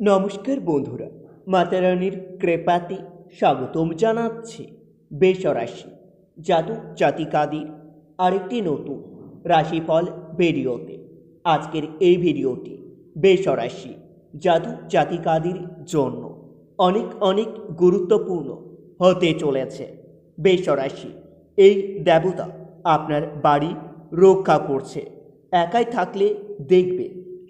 নমস্কার বন্ধুরা মাতারানির কৃপাতে স্বাগতম জানাচ্ছি বেসরাশি জাদু জাতিকাদির আরেকটি নতুন রাশিফল ভিডিওতে। আজকের এই ভিডিওটি বেসরাশি জাদু জাতিকাদির জন্য অনেক অনেক গুরুত্বপূর্ণ হতে চলেছে। বেসরাশি এই দেবতা আপনার বাড়ি রক্ষা করছে। একাই থাকলে দেখবে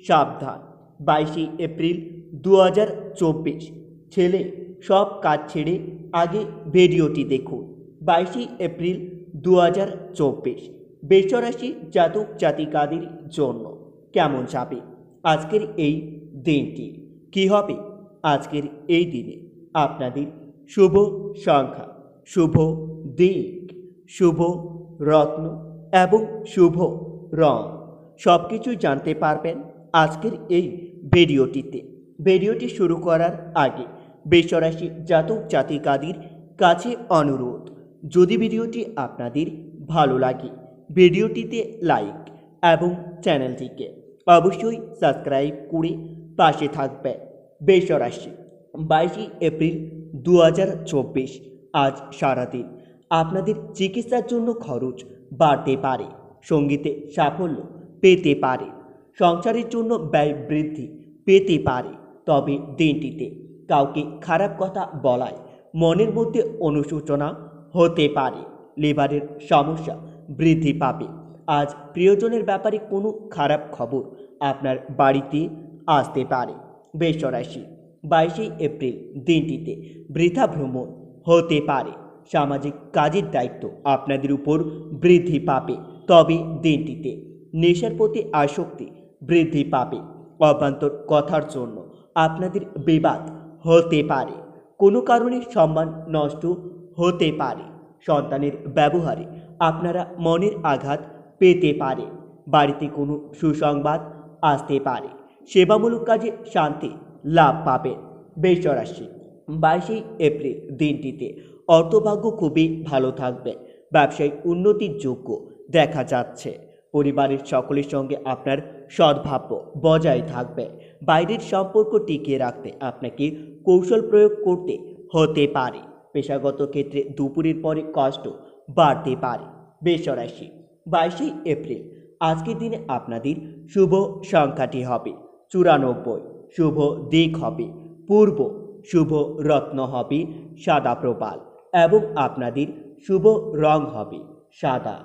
সাবধান। বাইশে এপ্রিল দু হাজার চব্বিশ। ছেলে, সব কাজ ছেড়ে আগে ভিডিওটি দেখুন। বাইশে এপ্রিল দু হাজার চব্বিশ। বেসরাশি জাতক জাতিকাদের জন্য কেমন যাবে আজকের এই দিনটি? কি হবে আজকের এই দিনে? আপনাদের শুভ সংখ্যা, শুভ দিক, শুভ রত্ন এবং শুভ রং। সব কিছু জানতে পারবেন আজকের এই ভিডিওটিতে। ভিডিওটি শুরু করার আগে বেসরাশি জাতক জাতিকাদের কাছে অনুরোধ, যদি ভিডিওটি আপনাদের ভালো লাগে, ভিডিওটিতে লাইক এবং চ্যানেলটিকে অবশ্যই সাবস্ক্রাইব করে পাশে থাকবে। বেসরাশি বাইশে এপ্রিল দু হাজার চব্বিশ, আজ সারাদিন আপনাদের চিকিৎসার জন্য খরচ বাড়তে পারে, সঙ্গীতে সাফল্য পেতে পারে, সংসারের জন্য ব্যয় বৃদ্ধি পেতে পারে। তবে দিনটিতে কাউকে খারাপ কথা বলায় মনের মধ্যে অনুশোচনা হতে পারে। লিভারের সমস্যা বৃদ্ধি পাবে। আজ প্রিয়জনের ব্যাপারে কোনো খারাপ খবর আপনার বাড়িতে আসতে পারে। বেসরাশি বাইশে এপ্রিল দিনটিতে বৃথা ভ্রমণ হতে পারে। সামাজিক কাজের দায়িত্ব আপনাদের উপর বৃদ্ধি পাবে। তবে দিনটিতে নেশার প্রতি আসক্তি বৃদ্ধি পাবে। অভ্যন্তর কথার জন্য আপনাদের বিবাদ হতে পারে। কোনো কারণে সম্মান নষ্ট হতে পারে। সন্তানের ব্যবহারে আপনারা মনের আঘাত পেতে পারে। বাড়িতে কোনো সুসংবাদ আসতে পারে। সেবামূলক কাজে শান্তি লাভ পাবেন। বেসরাশি বাইশে এপ্রিল দিনটিতে অর্থভাগ্য খুবই ভালো থাকবে। ব্যবসায়িক উন্নতির যোগ্য দেখা যাচ্ছে। পরিবারের সকলের সঙ্গে আপনার সদ্ভাব্য বজায় থাকবে। বাইরের সম্পর্ক টিকিয়ে রাখতে আপনাকে কৌশল প্রয়োগ করতে হতে পারে। পেশাগত ক্ষেত্রে দুপুরের পরে কষ্ট বাড়তে পারে। বেসরাশি বাইশে এপ্রিল, আজকের দিনে আপনাদের শুভ সংখ্যাটি হবে চুরানব্বই। শুভ দিক হবে পূর্ব, শুভ রত্ন হবে সাদা প্রবাল এবং আপনাদের শুভ রং হবে সাদা।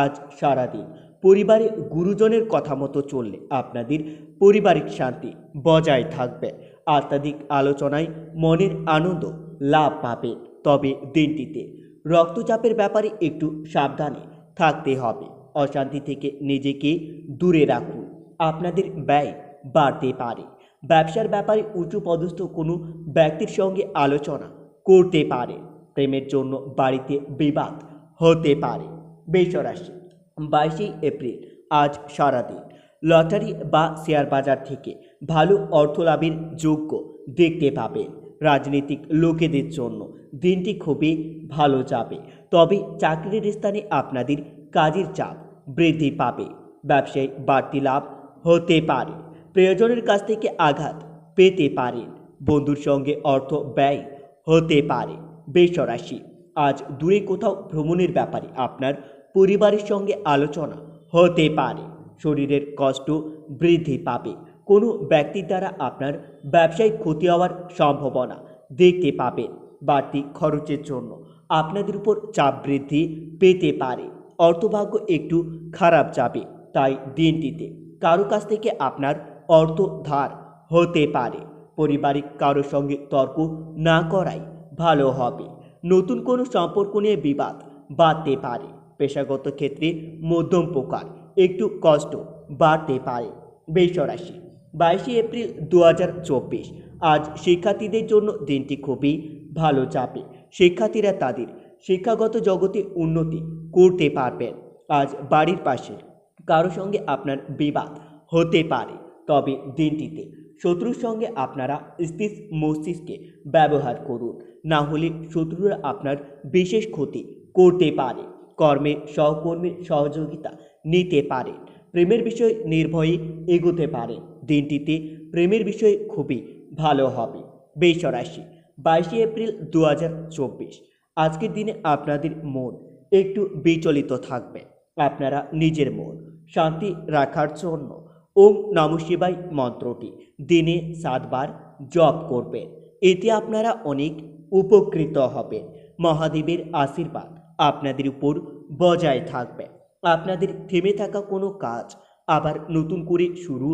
আজ সারাদিন পরিবারে গুরুজনের কথা মতো চললে আপনাদের পারিবারিক শান্তি বজায় থাকবে। আত্মাধিক আলোচনায় মনের আনন্দ লাভ পাবে। তবে দিনটিতে রক্তচাপের ব্যাপারে একটু সাবধানে থাকতে হবে। অশান্তি থেকে নিজেকে দূরে রাখুন। আপনাদের ব্যয় বাড়তে পারে। ব্যবসার ব্যাপারে উঁচু পদস্থ কোনো ব্যক্তির সঙ্গে আলোচনা করতে পারে। প্রেমের জন্য বাড়িতে বিবাদ হতে পারে। বেসরাশি বাইশে এপ্রিল, আজ সারাদিন। লটারি বা শেয়ার বাজার থেকে ভালো অর্থ লাভের যোগ্য দেখতে পাবেন। রাজনৈতিক লোকেদের জন্য দিনটি খুবই ভালো যাবে। তবে চাকরির স্থানে আপনাদের কাজের চাপ বৃদ্ধি পাবে। ব্যবসায় বাড়তি লাভ হতে পারে। প্রিয়জনের কাছ থেকে আঘাত পেতে পারেন। বন্ধুর সঙ্গে অর্থ ব্যয় হতে পারে। বেসরাশি আজ দূরে কোথাও ভ্রমণের ব্যাপারে আপনার পরিবারের সঙ্গে আলোচনা হতে পারে। শরীরের কষ্ট বৃদ্ধি পাবে। কোনো ব্যক্তির দ্বারা আপনার ব্যবসায়িক ক্ষতি হওয়ার সম্ভাবনা দেখতে পাবেন বাড়তি খরচের জন্য। আপনাদের উপর চাপ বৃদ্ধি পেতে পারে। অর্থভাগ্য একটু খারাপ যাবে, তাই দিনটিতে কারও কাছ থেকে আপনার অর্থ ধার হতে পারে। পারিবারিক কারোর সঙ্গে তর্ক না করাই ভালো হবে। নতুন কোনো সম্পর্ক নিয়ে বিবাদ বাড়তে পারে। পেশাগত ক্ষেত্রে মধ্যম প্রকার, একটু কষ্ট বাড়তে পারে। বেসরাশি বাইশে এপ্রিল দু হাজার চব্বিশ, আজ শিক্ষার্থীদের জন্য দিনটি খুবই ভালো চাপে শিক্ষার্থীরা তাদের শিক্ষাগত জগতে উন্নতি করতে পারবেন। আজ বাড়ির পাশে কারও সঙ্গে আপনার বিবাদ হতে পারে, তবে দিনটিতে শত্রুর সঙ্গে আপনারা স্থির মস্তিষ্কে ব্যবহার করুন। না হলে শত্রুরা আপনার বিশেষ ক্ষতি করতে পারে। কর্মে সহকর্মীর সহযোগিতা নিতে পারেন প্রেমের বিষয়ে নির্ভয়ে এগোতে পারেন দিনটিতে প্রেমের বিষয়ে খুবই ভালো হবে। বেশ রাশি বাইশে এপ্রিল দু হাজার চব্বিশ। আজকের দিনে আপনাদের মন একটু বিচলিত থাকবে। আপনারা নিজের মন শান্তি রাখার জন্য ওম নম শিবাই মন্ত্রটি দিনে সাতবার জপ করবেন। এতে আপনারা অনেক উপকৃত হবেন। মহাদেবের আশীর্বাদ আপনাদের উপর বজায় থাকবে। আপনাদের থেমে থাকা কোনো কাজ আবার নতুন করে শুরু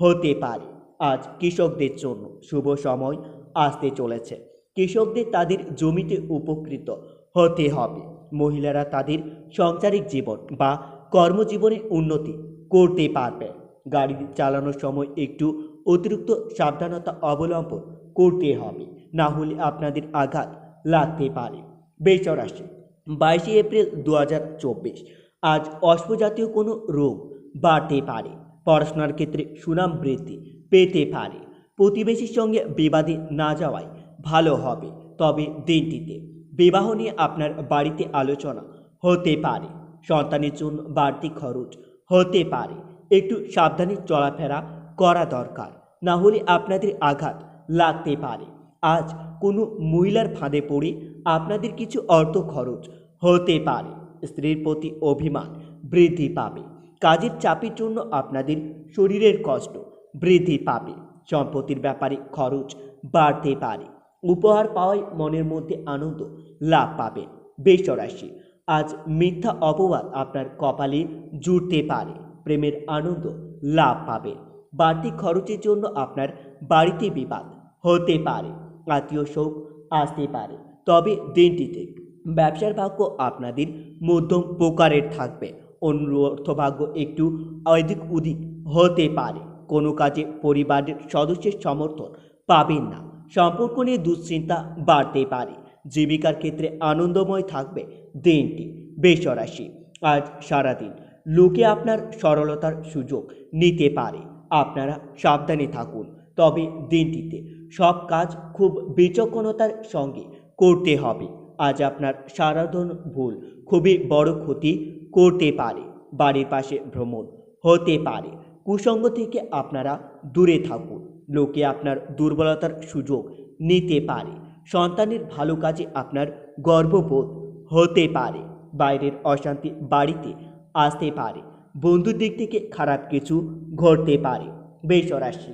হতে পারে। আজ কৃষকদের জন্য শুভ সময় আসতে চলেছে। কৃষকদের তাদের জমিতে উপকৃত হতে হবে। মহিলারা তাদের সাংসারিক জীবন বা কর্মজীবনে উন্নতি করতে পারবে। গাড়ি চালানোর সময় একটু অতিরিক্ত সাবধানতা অবলম্বন করতে হবে। না হলে আপনাদের আঘাত লাগতে পারে। বেচরাশি বাইশে এপ্রিল দু হাজার চব্বিশ। আজ অশ্বজাতীয় কোনো রোগ বাড়তে পারে। পড়াশোনার ক্ষেত্রে সুনাম বৃদ্ধি পেতে পারে। প্রতিবেশীর সঙ্গে বিবাদে না যাওয়াই ভালো হবে। তবে দিনটিতে বিবাহ নিয়ে আপনার বাড়িতে আলোচনা হতে পারে। সন্তানের জন্য বাড়তি খরচ হতে পারে। একটু সাবধানে চলাফেরা করা দরকার। না হলে আপনাদের আঘাত লাগতে পারে। আজ কোনো মহিলার ফাঁদে পড়ে আপনাদের কিছু অর্থ খরচ হতে পারে। স্ত্রীর প্রতি অভিমান বৃদ্ধি পাবে। কাজের চাপের জন্য আপনাদের শরীরের কষ্ট বৃদ্ধি পাবে। সম্পত্তির ব্যাপারে খরচ বাড়তে পারে। উপহার পাওয়ায় মনের মধ্যে আনন্দ লাভ পাবে। বেসরাশি আজ মিথ্যা অপবাদ আপনার কপালে জুড়তে পারে। প্রেমের আনন্দ লাভ পাবে। বাড়তি খরচের জন্য আপনার বাড়িতে বিবাদ হতে পারে। আত্মীয় শোক আসতে পারে। তবে দিনটিতে ব্যবসার ভাগ্য আপনাদের মধ্যম প্রকারের থাকবে। অন্য অর্থভাগ্য একটু অধিক উদিক হতে পারে। কোনো কাজে পরিবারের সদস্যের সমর্থন পাবেন না। সম্পর্ক নিয়ে দুশ্চিন্তা বাড়তে পারে। জীবিকার ক্ষেত্রে আনন্দময় থাকবে দিনটি বেসরাশি আজ সারাদিন লোকে আপনার সরলতার সুযোগ নিতে পারে। আপনারা সাবধানে থাকুন। তবে দিনটিতে সব কাজ খুব বিচক্ষণতার সঙ্গে করতে হবে। আজ আপনার সারাধন ভুল, খুবই বড় ক্ষতি করতে পারে, বাড়ির পাশে ভ্রমণ হতে পারে। কুসঙ্গ থেকে আপনারা দূরে থাকুন, লোকে আপনার দুর্বলতার সুযোগ নিতে পারে। সন্তানের ভালো কাজে আপনার গর্ববোধ হতে পারে, বাইরের অশান্তি বাড়িতে আসতে পারে, বন্ধুর দিক থেকে খারাপ কিছু ঘটতে পারে। বেসরাশি,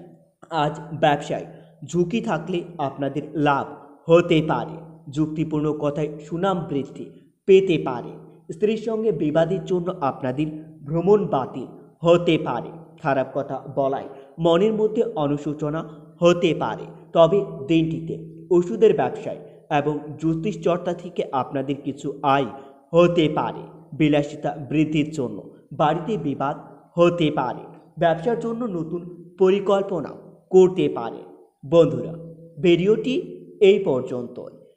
আজ ব্যবসায় ঝুঁকি থাকলে আপনাদের লাভ হতে পারে। যুক্তিপূর্ণ কথায় সুনাম বৃদ্ধি পেতে পারে। স্ত্রীর সঙ্গে বিবাদের জন্য আপনাদের ভ্রমণ বাতিল হতে পারে, খারাপ কথা বলায় মনের মধ্যে অনুশোচনা হতে পারে। তবে দিনটিতে ওষুধের ব্যবসায় এবং জ্যোতিষ চর্চা থেকে আপনাদের কিছু আয় হতে পারে। বিলাসিতা বৃদ্ধির জন্য বাড়িতে বিবাদ হতে পারে। ব্যবসার জন্য নতুন পরিকল্পনা করতে পারে। বন্ধুরা, ভিডিওটি এই পর্যন্তই।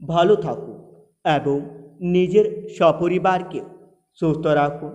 ভালো থাকুন এবং নিজের সপরিবারকে সুস্থ রাখুন।